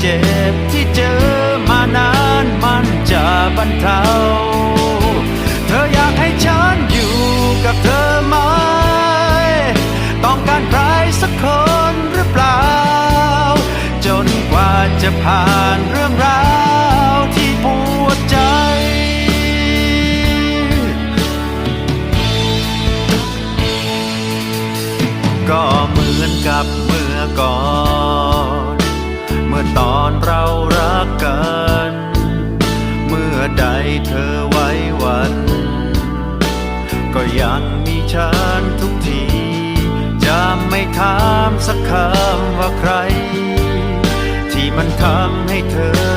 เจ็บที่เจอมานานมันจะบรรเทา เธออยากให้ฉันอยู่กับเธอไหม ต้องการใครสักคนหรือเปล่า จนกว่าจะผ่านเรื่องราวที่ปวดใจ ก็เหมือนกับเมื่อก่อน มื่อตอนเรารักกัน เมื่อใดเธอไว้วัน ก็ยังมีฉันทุกที จะไม่ถามสักคำว่าใคร ที่มันทำให้เธอ